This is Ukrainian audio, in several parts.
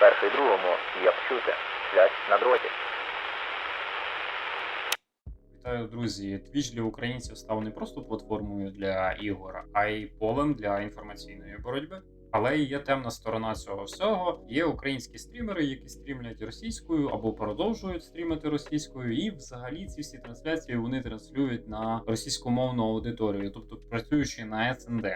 Перший другому, як чути, сплять на дроті. Вітаю, друзі! Twitch для українців став не просто платформою для ігор, а й полем для інформаційної боротьби. Але і є темна сторона цього всього. Є українські стрімери, які стрімлять російською або продовжують стрімити російською, і взагалі ці всі трансляції вони транслюють на російськомовну аудиторію, тобто працюючи на СНД.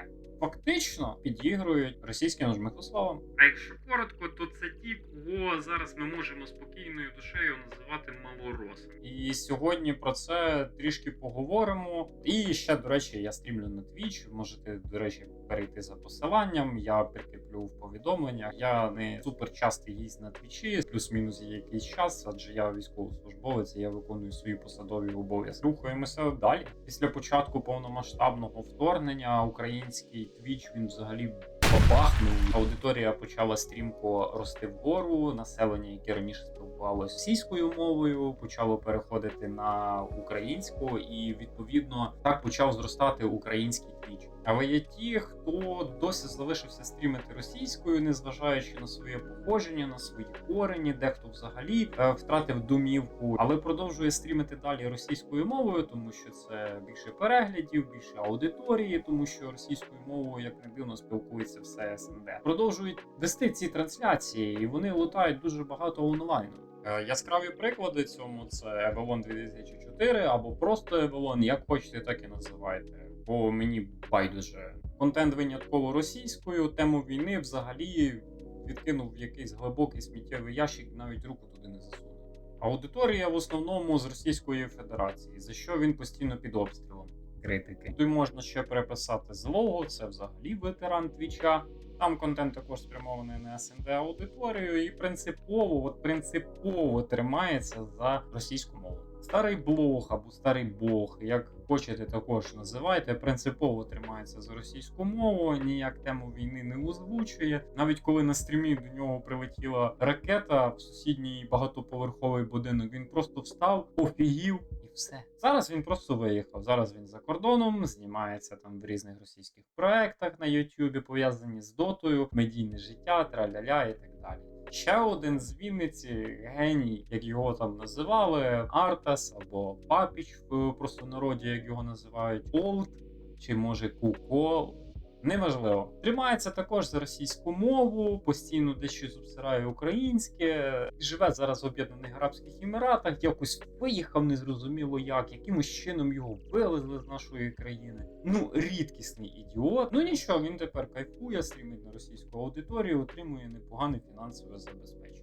Фактично підігрують російським жмихословам. А якщо коротко, то це ті, кого зараз ми можемо спокійною душею називати малоросами. І сьогодні про це трішки поговоримо. І ще, до речі, я стрімлю на Twitch. Можете, до речі, перейти за посиланням. Я прикріплю в повідомленнях. Я не супер частий гість на твічі, плюс-мінус є якийсь час, адже я військовослужбовець, я виконую свої посадові обов'язки. Рухаємося далі. Після початку повномасштабного вторгнення український твіч він взагалі. Бабахнув, аудиторія почала стрімко рости вгору. Населення, яке раніше спілкувалося російською мовою, почало переходити на українську, і відповідно так почав зростати український твіч. Але є ті, хто досі залишився стрімити російською, незважаючи на своє походження, на свої корені, дехто взагалі е, втратив домівку, але продовжує стрімити далі російською мовою, тому що це більше переглядів, більше аудиторії, тому що російською мовою, як не дивно, спілкується все СНД. Продовжують вести ці трансляції, і вони лутають дуже багато онлайну. Е, Яскраві приклади цьому це Avalon 2004 або просто Avalon, як хочете, так і називайте. Бо мені байдуже контент винятково російською. Тему війни взагалі відкинув в якийсь глибокий сміттєвий ящик, навіть руку туди не засунув. Аудиторія в основному з Російської Федерації, за що він постійно під обстрілом критики. Тут можна ще переписати злого, це взагалі ветеран твіча. Там контент також спрямований на СНД аудиторію і принципово, от принципово тримається за російську мову. Старий блог або старий бог, як хочете, також називайте, принципово тримається за російську мову, ніяк тему війни не озвучує. Навіть коли на стрімі до нього прилетіла ракета в сусідній багатоповерховий будинок, він просто встав, офігів все. Зараз він просто виїхав. Зараз він за кордоном, знімається там в різних російських проектах на Ютубі, пов'язані з дотою, медійне життя, траля-ля і так далі. Ще один з Вінниці геній, як його там називали, Артас або Папіч в простонароді, як його називають, Олд чи може Куко. Неважливо. Тримається також за російську мову, постійно дещо обсирає українське. Живе зараз в Об'єднаних Арабських Еміратах, якось виїхав незрозуміло як, якимось чином його вивезли з нашої країни. Ну, рідкісний ідіот. Ну нічого, він тепер кайфує, стрімить на російську аудиторію, отримує непогане фінансове забезпечення.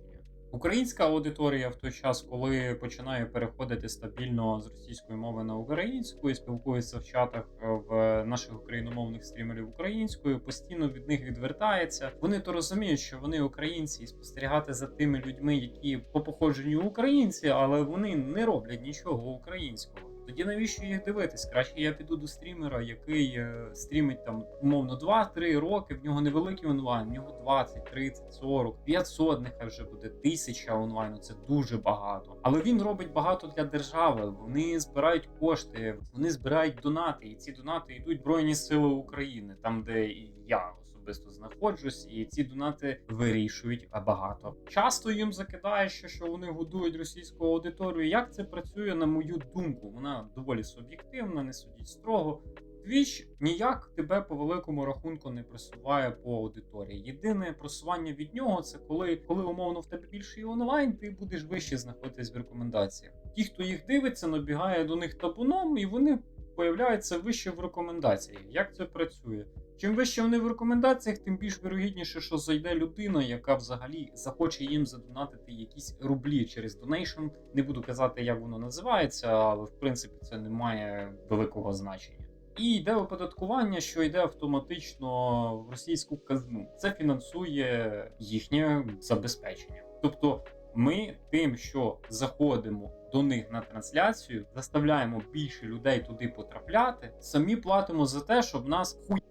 Українська аудиторія в той час, коли починає переходити стабільно з російської мови на українську і спілкується в чатах е, в наших україномовних стрімерів українською, постійно від них відвертається. Вони то розуміють, що вони українці, і спостерігати за тими людьми, які по походженню українці, але вони не роблять нічого українського. Тоді навіщо їх дивитись? Краще я піду до стрімера, який е, стрімить там умовно 2-3 роки. В нього невеликий онлайн, в нього 20, 30, 40, 500, нехай вже буде тисяча онлайну. Це дуже багато. Але він робить багато для держави. Вони збирають кошти, вони збирають донати, і ці донати йдуть Збройні Сили України, там де я особисто знаходжусь, і ці донати вирішують багато. Часто їм закидає, що, вони годують російську аудиторію. Як це працює, на мою думку, вона доволі суб'єктивна, не судіть строго. Твіч ніяк тебе по великому рахунку не просуває по аудиторії. Єдине просування від нього це коли, коли умовно в тебе більший онлайн, ти будеш вище знаходитись в рекомендаціях. Ті, хто їх дивиться, набігає до них табуном, і вони появляються вище в рекомендаціях. Як це працює? Чим вище вони в рекомендаціях, тим більш вирогідніше, що зайде людина, яка взагалі захоче їм задонатити якісь рублі через донейшн. Не буду казати, як воно називається, але в принципі це не має великого значення. І йде оподаткування, що йде автоматично в російську казну. Це фінансує їхнє забезпечення. Тобто, ми тим, що заходимо до них на трансляцію, заставляємо більше людей туди потрапляти, самі платимо за те, щоб нас хуй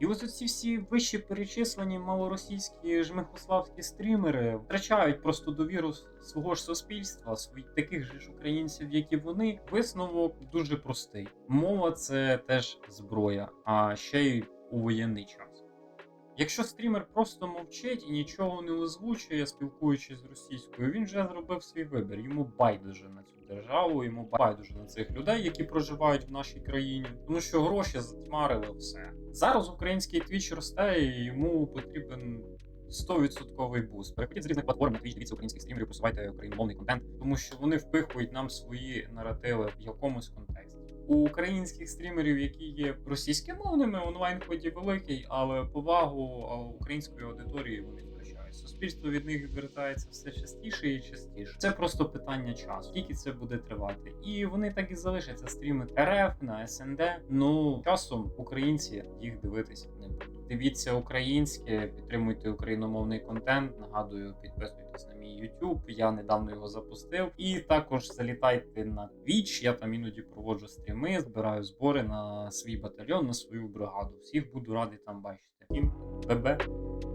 І ось ці всі вищі перечислені малоросійські жмихославські стрімери втрачають просто довіру свого ж суспільства, своїх таких же ж українців, як і вони. Висновок дуже простий: мова це теж зброя, а ще й у воєнний час. Якщо стрімер просто мовчить і нічого не озвучує, спілкуючись з російською, він вже зробив свій вибір. Йому байдуже на цю державу, йому байдуже на цих людей, які проживають в нашій країні, тому що гроші затьмарили все. Зараз український твіч росте, і йому потрібен 100% буст. Переходіть з різних платформ твіч, дивіться українських стрімерів, просувайте україномовний контент, тому що вони впихують нам свої наративи в якомусь контексті. У українських стрімерів, які є російськомовними, онлайн ході великий, але повагу української аудиторії вони втрачають. Суспільство від них відвертається все частіше і частіше. Це просто питання часу, скільки це буде тривати. І вони так і залишаться стрімити РФ на СНД. Ну часом українці їх дивитися не будуть. Дивіться українське, підтримуйте україномовний контент. Нагадую, підписуйтесь на мій YouTube. Я недавно його запустив. І також залітайте на Twitch. Я там іноді проводжу стріми, збираю збори на свій батальйон, на свою бригаду. Всіх буду радий там бачити. Всім ББ!